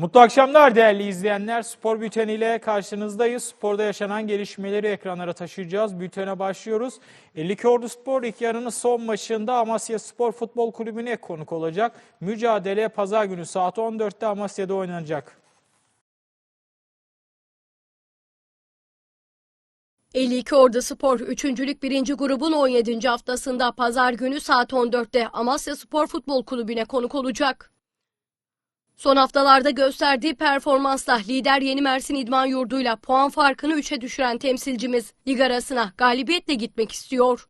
Mutlu akşamlar değerli izleyenler. Spor Bülteni ile karşınızdayız. Sporda yaşanan gelişmeleri ekranlara taşıyacağız. Bültene başlıyoruz. 52 Ordu Spor ilk yarının son maçında Amasya Spor Futbol Kulübü'ne konuk olacak. Mücadele pazar günü saat 14'te Amasya'da oynanacak. 52 Ordu Spor 3. Lig 1. grubun 17. haftasında pazar günü saat 14'te Amasya Spor Futbol Kulübü'ne konuk olacak. Son haftalarda gösterdiği performansla lider Yeni Mersin İdman Yurdu'yla puan farkını 3'e düşüren temsilcimiz lig arasına galibiyetle gitmek istiyor.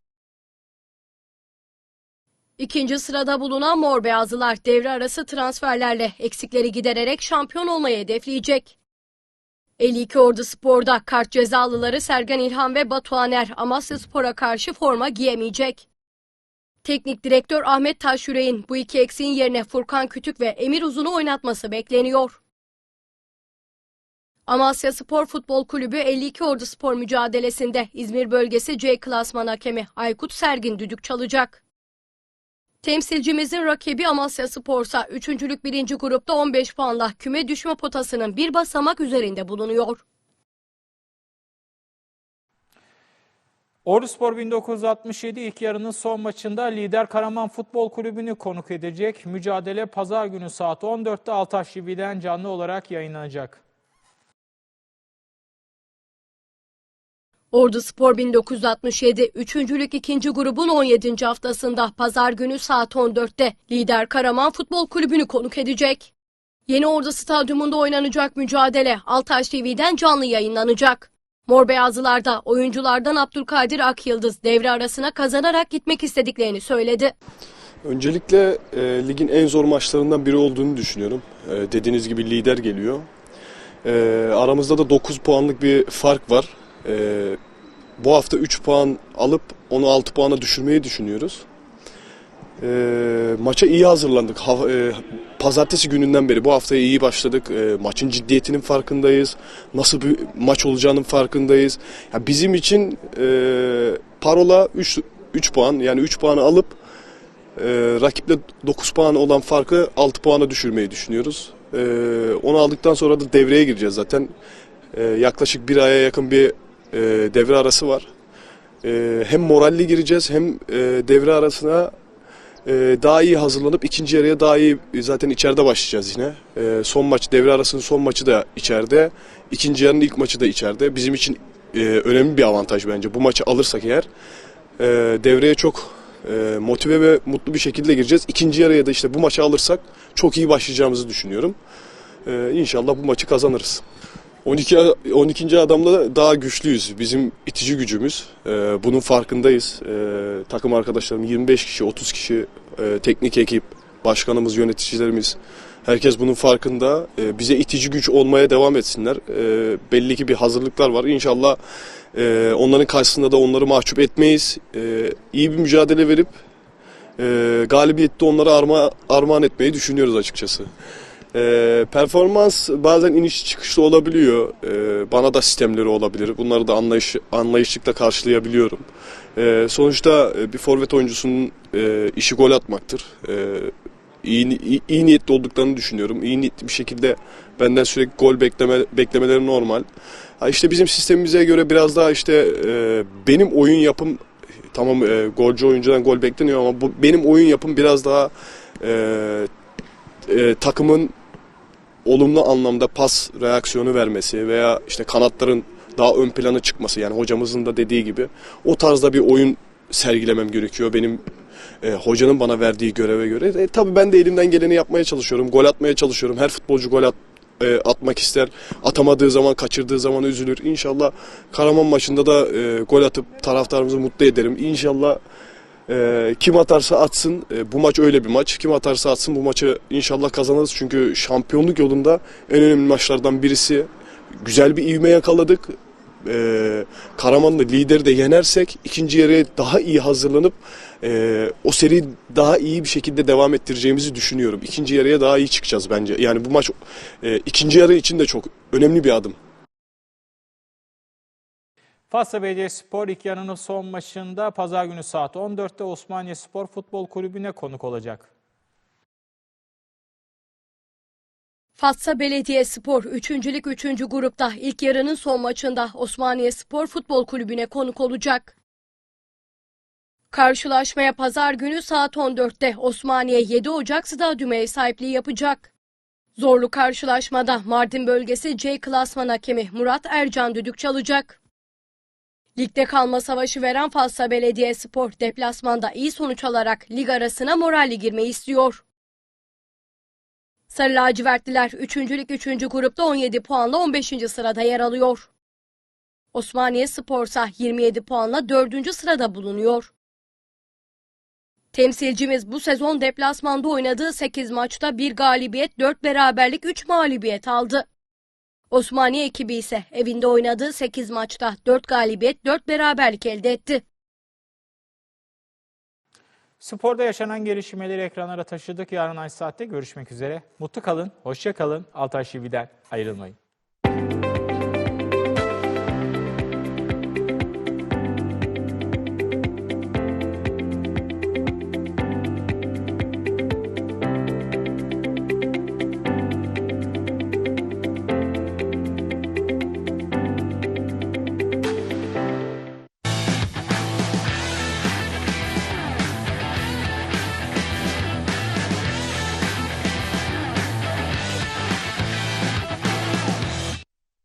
İkinci sırada bulunan Mor Beyazlılar devre arası transferlerle eksikleri gidererek şampiyon olmayı hedefleyecek. 52 Ordu Spor'da kart cezalıları Sergen İlhan ve Batuhaner Amasya Spor'a karşı forma giyemeyecek. Teknik direktör Ahmet Taşyürek'in bu iki eksiğin yerine Furkan Kütük ve Emir Uzun'u oynatması bekleniyor. Amasya Spor Futbol Kulübü 52 Ordu Spor mücadelesinde İzmir bölgesi C klasman hakemi Aykut Sergin düdük çalacak. Temsilcimizin rakibi Amasya Spor'sa 3. lig 1. grupta 15 puanla küme düşme potasının bir basamak üzerinde bulunuyor. Ordu Spor 1967 ilk yarının son maçında lider Karaman Futbol Kulübü'nü konuk edecek. Mücadele pazar günü saat 14'te Altaş TV'den canlı olarak yayınlanacak. Ordu Spor 1967 3. lig 2. grubun 17. haftasında pazar günü saat 14'te lider Karaman Futbol Kulübü'nü konuk edecek. Yeni Ordu Stadyumunda oynanacak mücadele Altaş TV'den canlı yayınlanacak. Mor Beyazlılar'da oyunculardan Abdülkadir Akyıldız devre arasına kazanarak gitmek istediklerini söyledi. Öncelikle e, ligin en zor maçlarından biri olduğunu düşünüyorum. E, dediğiniz gibi lider geliyor. E, aramızda da 9 puanlık bir fark var. E, bu hafta 3 puan alıp onu 6 puana düşürmeyi düşünüyoruz. E, maça iyi hazırlandık. Ha, e, pazartesi gününden beri bu haftaya iyi başladık. E, maçın ciddiyetinin farkındayız. Nasıl bir maç olacağının farkındayız. Ya bizim için e, parola 3 3 puan yani 3 puanı alıp e, rakiple 9 puan olan farkı 6 puana düşürmeyi düşünüyoruz. E, onu aldıktan sonra da devreye gireceğiz zaten. E, yaklaşık bir aya yakın bir e, devre arası var. E, hem moralli gireceğiz hem e, devre arasına daha iyi hazırlanıp ikinci yarıya daha iyi zaten içeride başlayacağız yine. E, son maç devre arasının son maçı da içeride. İkinci yarının ilk maçı da içeride. Bizim için e, önemli bir avantaj bence. Bu maçı alırsak eğer e, devreye çok e, motive ve mutlu bir şekilde gireceğiz. İkinci yarıya da işte bu maçı alırsak çok iyi başlayacağımızı düşünüyorum. E, inşallah bu maçı kazanırız. 12 a- 12. adamda daha güçlüyüz. Bizim itici gücümüz. E, bunun farkındayız. E, takım arkadaşlarım 25 kişi, 30 kişi, e, teknik ekip, başkanımız, yöneticilerimiz. Herkes bunun farkında. E, bize itici güç olmaya devam etsinler. E, belli ki bir hazırlıklar var. İnşallah e, onların karşısında da onları mahcup etmeyiz. E, iyi bir mücadele verip e, galibiyette onlara arma, armağan etmeyi düşünüyoruz açıkçası. E, performans bazen iniş çıkışlı olabiliyor. E, bana da sistemleri olabilir. Bunları da anlayış, anlayışlıkla karşılayabiliyorum. E, sonuçta bir forvet oyuncusunun e, işi gol atmaktır. E, iyi, iyi, iyi niyetli olduklarını düşünüyorum. İyi niyetli bir şekilde benden sürekli gol bekleme, beklemeleri normal. Ha işte bizim sistemimize göre biraz daha işte e, benim oyun yapım tamam e, golcü oyuncudan gol bekleniyor ama bu benim oyun yapım biraz daha e, e, takımın olumlu anlamda pas reaksiyonu vermesi veya işte kanatların daha ön plana çıkması yani hocamızın da dediği gibi o tarzda bir oyun sergilemem gerekiyor benim e, hocanın bana verdiği göreve göre. E, tabii ben de elimden geleni yapmaya çalışıyorum. Gol atmaya çalışıyorum. Her futbolcu gol at, e, atmak ister. Atamadığı zaman, kaçırdığı zaman üzülür. İnşallah Karaman maçında da e, gol atıp taraftarımızı mutlu ederim. İnşallah e, kim atarsa atsın. E, bu maç öyle bir maç. Kim atarsa atsın bu maçı inşallah kazanırız. Çünkü şampiyonluk yolunda en önemli maçlardan birisi. Güzel bir ivme yakaladık. E, Karaman'da lideri de yenersek ikinci yarıya daha iyi hazırlanıp e, o seri daha iyi bir şekilde devam ettireceğimizi düşünüyorum. İkinci yarıya daha iyi çıkacağız bence. Yani bu maç e, ikinci yarı için de çok önemli bir adım. Fatsa Belediyespor ilk yarının son maçında pazar günü saat 14'te Osmaniye Spor Futbol Kulübü'ne konuk olacak. Fatsa Belediyespor 3. Lig 3. grupta ilk yarının son maçında Osmaniye Spor Futbol Kulübü'ne konuk olacak. Karşılaşmaya pazar günü saat 14'te Osmaniye 7 Ocak Stadyumu ev sahipliği yapacak. Zorlu karşılaşmada Mardin bölgesi C klasman hakemi Murat Ercan düdük çalacak. Ligde kalma savaşı veren Fatsa Belediyespor deplasmanda iyi sonuç alarak lig arasına moralli girmeyi istiyor. Sarı lacivertliler 3. lig 3. grupta 17 puanla 15. sırada yer alıyor. Osmaniye Spor'sa 27 puanla 4. sırada bulunuyor. Temsilcimiz bu sezon deplasmanda oynadığı 8 maçta 1 galibiyet, 4 beraberlik, 3 mağlubiyet aldı. Osmaniye ekibi ise evinde oynadığı 8 maçta 4 galibiyet, 4 beraberlik elde etti. Sporda yaşanan gelişmeleri ekranlara taşıdık. Yarın aynı saatte görüşmek üzere. Mutlu kalın, hoşça kalın. Altay Şivi'den ayrılmayın.